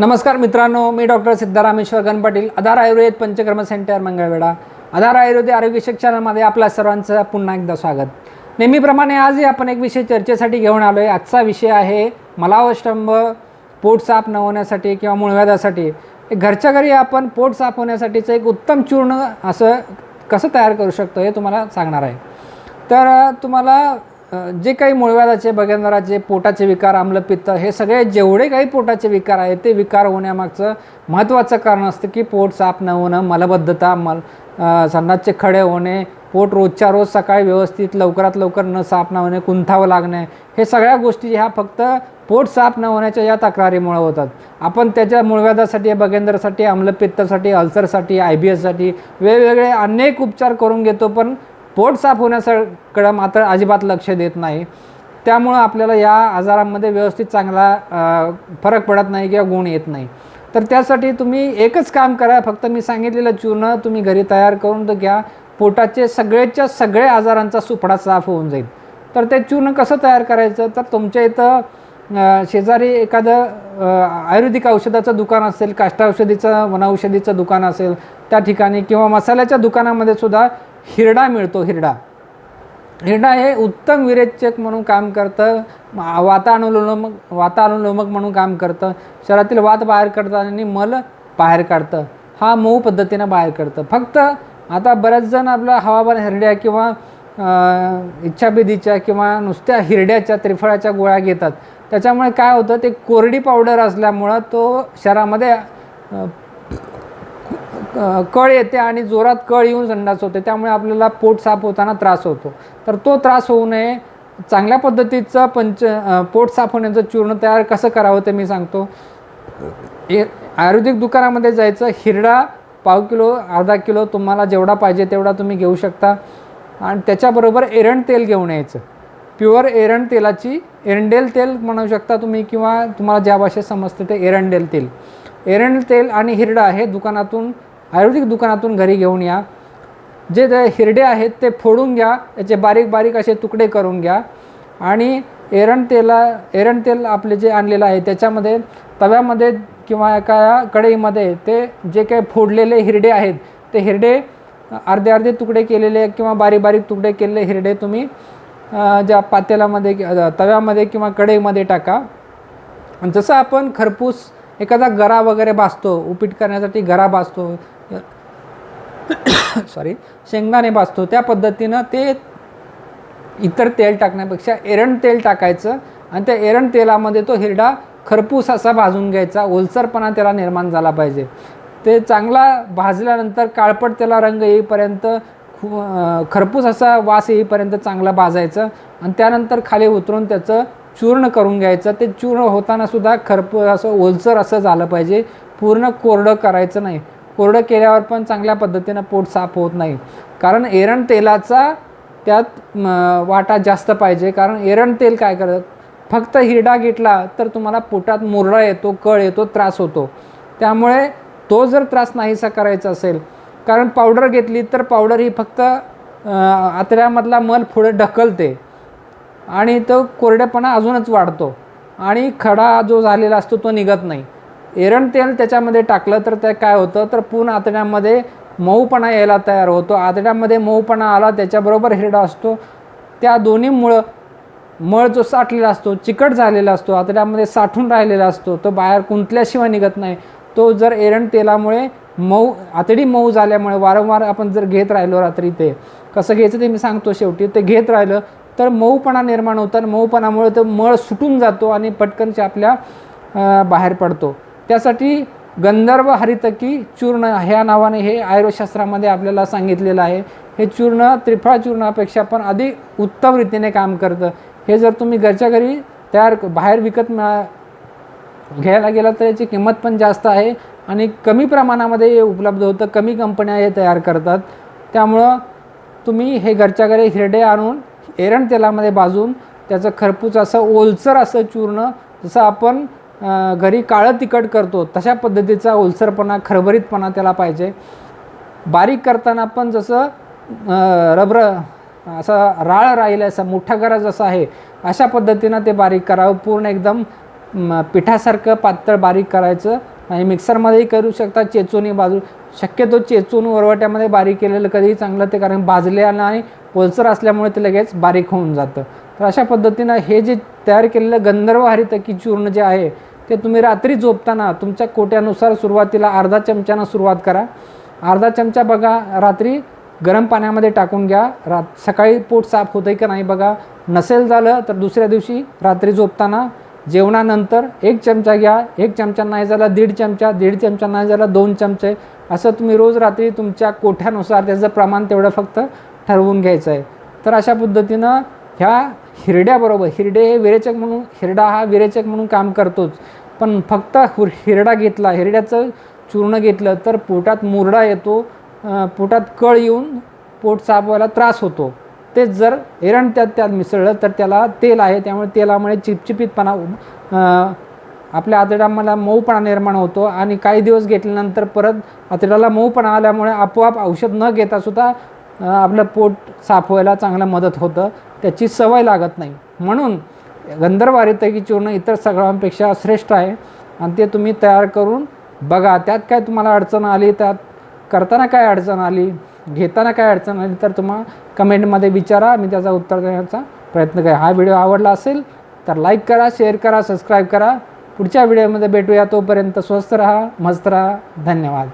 नमस्कार मित्रांनो मी डॉक्टर सिद्धारामेश्वर गणपाटील आधार आयुर्वेद पंचकर्म सेंटर मंगळवेढा. आधार आयुर्वेद आरोग्य शिक्षणामध्ये आपल्या सर्वांचं पुन्हा एकदा स्वागत. नेहमीप्रमाणे आजही आपण एक विषय चर्चेसाठी घेऊन आलो आहे आजचा विषय आहे मलावष्टंभ पोट साफ न होण्यासाठी किंवा मुळव्याधासाठी घरच्या घरी आपण पोट साफ होण्यासाठीचं एक उत्तम चूर्ण असं कसं तयार करू शकतो हे तुम्हाला सांगणार आहे. तर तुम्हाला जे काही मुळव्याधाचे बगेंद्राचे पोटाचे विकार आम्लपित्त हे सगळे जेवढे काही पोटाचे विकार आहेत ते विकार होण्यामागचं महत्त्वाचं कारण असतं की पोट साफ न होणं मलबद्धता मल संडासचे खडे होणे पोट रोजच्या रोज सकाळी व्यवस्थित लवकरात लवकर न साफ न होणे कुंथावं लागणे हे सगळ्या गोष्टी ह्या फक्त पोट साफ न होण्याच्या या तक्रारीमुळे होतात. आपण त्याच्या मुळव्याधासाठी बगेंद्रासाठी आम्लपित्तासाठी अल्सरसाठी आय बी एससाठी वेगवेगळे अनेक उपचार करून घेतो पण पोट साफ होण्याकडं मात्र अजिबात लक्ष देत नाही. त्यामुळं आपल्याला या आजारांमध्ये व्यवस्थित चांगला फरक पडत नाही किंवा गुण येत नाही. तर त्यासाठी तुम्ही एकच काम करा. फक्त मी सांगितलेलं चूर्ण तुम्ही घरी तयार करून तर घ्या. पोटाचे सगळेच्या सगळे आजारांचा सुपडा साफ होऊन जाईल. तर ते चूर्ण कसं तयार करायचं? तर तुमच्या इथं शेजारी एखादं आयुर्वेदिक औषधाचं दुकान असेल काष्टाऔषधीचं वनौषधीचं दुकान असेल त्या ठिकाणी किंवा मसाल्याच्या दुकानामध्ये सुद्धा हिरडा मिळतो हिरडा. हिरडा हे उत्तम विरेचक म्हणून काम करतं. वातानुलोमक वातानुलोमक म्हणून काम करतं. शरीरातील वात बाहेर काढतं आणि मल बाहेर काढतं. हा मऊ पद्धतीनं बाहेर काढतं. फक्त आता बऱ्याच जण आपलं हवामान हिरड्या किंवा इच्छाभेदीच्या किंवा नुसत्या हिरड्याच्या त्रिफळाच्या गोळ्या घेतात. त्याच्यामुळे काय होतं ते कोरडी पावडर असल्यामुळं तो शरीरामध्ये कळ येते आणि जोरात कळ येऊन संडास होते. त्यामुळे आपल्याला पोट साफ होताना त्रास होतो. तर तो त्रास होऊ नये. चांगल्या पद्धतीचं पंच पोट साफ होण्याचं चूर्ण तयार कसं करावं ते मी सांगतो. ए आयुर्वेदिक दुकानामध्ये जायचं. हिरडा पाव किलो अर्धा किलो तुम्हाला जेवढा पाहिजे तेवढा तुम्ही घेऊ शकता. आणि त्याच्याबरोबर एरंड तेल घेऊन यायचं. प्युअर एरंड तेलाची एरंडेल तेल म्हणू शकता तुम्ही किंवा तुम्हाला ज्या भाषेत समजते ते एरंडेल तेल. एरंड तेल आणि हिरडा हे दुकानातून आयुर्वेदिक दुकानातून घरी घेऊन या. जे हिरडे आहेत ते फोडून घ्या. त्याचे बारीक बारीक असे तुकडे करून घ्या. आणि एरण तेला एरण तेल आपले जे आणलेलं आहे त्याच्यामध्ये तव्यामध्ये किंवा एका कढईमध्ये ते जे काही फोडलेले हिरडे आहेत ते हिरडे अर्धे अर्धे तुकडे केलेले किंवा बारीक बारीक तुकडे केलेले हिरडे तुम्ही ज्या पातेल्यामध्ये तव्यामध्ये किंवा कढईमध्ये टाका. जसं आपण खरपूस एखादा गरा वगैरे भाजतो उपीट करण्यासाठी गरा भाजतो सॉरी शेंगदाणे भाजतो. त्या पद्धतीनं ते इतर तेल टाकण्यापेक्षा एरण तेल टाकायचं आणि त्या एरण तेलामध्ये तो हिरडा खरपूस असा भाजून घ्यायचा. ओलसरपणा त्याला निर्माण झाला पाहिजे. ते चांगला भाजल्यानंतर काळपट त्याला रंग येईपर्यंत खू खरपूस असा वास येईपर्यंत चांगला भाजायचं आणि त्यानंतर खाली उतरून त्याचं चूर्ण करून घ्यायचं. ते चूर्ण होतानासुद्धा खरपूस असं ओलसर असं झालं पाहिजे. पूर्ण कोरडं करायचं नाही. कोरडं केल्यावर पण चांगल्या पद्धतीनं पोट साफ होत नाही. कारण एरण तेलाचा त्यात वाटा जास्त पाहिजे. कारण एरण तेल काय करत? फक्त हिरडा घेतला तर तुम्हाला पोटात मुरडा येतो कळ येतो त्रास होतो. त्यामुळे तो जर त्रास नाहीसा करायचा असेल कारण पावडर घेतली तर पावडर ही फक्त आतड्यामधला मल पुढे ढकलते. आणि तो कोरडेपणा अजूनच वाढतो. आणि खडा जो झालेला असतो तो निघत नाही. एरण तेल त्याच्यामध्ये टाकलं तर ते काय होतं? तर पूर्ण आतड्यामध्ये मऊपणा यायला तयार होतो. आतड्यामध्ये मऊपणा आला त्याच्याबरोबर हिरडा असतो. त्या दोन्हीमुळं मळ जो साठलेला असतो चिकट झालेला असतो आतड्यामध्ये साठून राहिलेला असतो तो बाहेर कुंतल्याशिवाय निघत नाही. तो जर एरण तेलामुळे मऊ आतडी मऊ झाल्यामुळे वारंवार आपण जर घेत राहिलो रात्री ते कसं घ्यायचं ते मी सांगतो शेवटी. ते घेत राहिलं तर मऊपणा निर्माण होतं आणि मऊपणामुळे तो मळ सुटून जातो आणि पटकनचे आपल्या बाहेर पडतो. त्यासाठी गंधर्व हरितकी चूर्ण ह्या नावाने हे आयुर्वेदशास्त्रामध्ये आपल्याला सांगितलेलं आहे. हे चूर्ण त्रिफळा चूर्णापेक्षा पण अधिक उत्तम रीतीने काम करतं. हे जर तुम्ही घरच्या घरी तयार बाहेर विकत मिळा घ्यायला गेला तर याची किंमत पण जास्त आहे आणि कमी प्रमाणामध्ये हे उपलब्ध होतं. कमी कंपन्या हे तयार करतात. त्यामुळं तुम्ही हे घरच्या घरी हिरडे आणून एरण तेलामध्ये भाजून त्याचं खरपूस असं ओलसर असं चूर्ण जसं आपण घरी काळं तिखट करतो तशा पद्धतीचा ओलसरपणा खरभरीतपणा त्याला पाहिजे. बारीक करताना पण जसं रबर असं राळ राहील असं मोठा गरा जसा आहे अशा पद्धतीनं ते बारीक करावं. पूर्ण एकदम पिठासारखं पातळ बारीक करायचं. आणि मिक्सरमध्येही करू शकता चेचूनही बाजू शक्यतो चेचून वरवट्यामध्ये बारीक केलेलं कधीही चांगलं ते कारण भाजलेलं आणि ओलसर असल्यामुळे ते लगेच बारीक होऊन जातं. तर अशा पद्धतीनं हे जे तयार केलेलं गंधर्व हरितकी चूर्ण जे आहे ते तुम्ही रात्री झोपताना तुमच्या कोट्यानुसार सुरुवातीला अर्धा चमच्यानं सुरुवात करा. अर्धा चमचा बघा रात्री गरम पाण्यामध्ये टाकून घ्या. रात सकाळी पोट साफ होतं आहे का नाही बघा. नसेल झालं तर दुसऱ्या दिवशी रात्री झोपताना जेवणानंतर एक चमचा घ्या. एक चमचा नाही झाला दीड चमचा दीड चमचा नाही झाला दोन चमचे. असं तुम्ही रोज रात्री तुमच्या कोठ्यानुसार त्याचं प्रमाण तेवढं फक्त ठरवून घ्यायचं आहे तर अशा पद्धतीनं ह्या हिरड्याबरोबर हिरडे हे विरेचक म्हणून हिरडा हा विरेचक म्हणून काम करतोच. पण फक्त हुर हिरडा घेतला हिरड्याचं चूर्ण घेतलं तर पोटात मुरडा येतो पोटात कळ येऊन पोट साफ व्हायला त्रास होतो. तेच जर एरण त्यात त्यात मिसळलं तर त्याला तेल आहे त्यामुळे तेलामुळे चिपचिपीतपणा आपल्या आतड्यामध्ये मऊपणा निर्माण होतो आणि काही दिवस घेतल्यानंतर परत आतड्याला मऊपणा आल्यामुळे आपोआप औषध न घेतासुद्धा आपलं पोट साफ व्हायला चांगलं मदत होतं. त्याची सवय लागत नाही. म्हणून गंधर्व हरितकी चूर्ण इतर सगळ्यांपेक्षा श्रेष्ठ आहे. आणि ते तुम्ही तयार करून बघा त्यात काय तुम्हाला अडचण आली? त्यात करताना काय अडचण आली? घेताना काय अडचण आली? तर तुम्हाला कमेंटमध्ये विचारा. मी त्याचा उत्तर देण्याचा प्रयत्न करा हा व्हिडिओ आवडला असेल तर लाईक करा शेअर करा सबस्क्राईब करा. पुढच्या व्हिडिओमध्ये भेटूया. तोपर्यंत स्वस्त राहा मस्त राहा. धन्यवाद.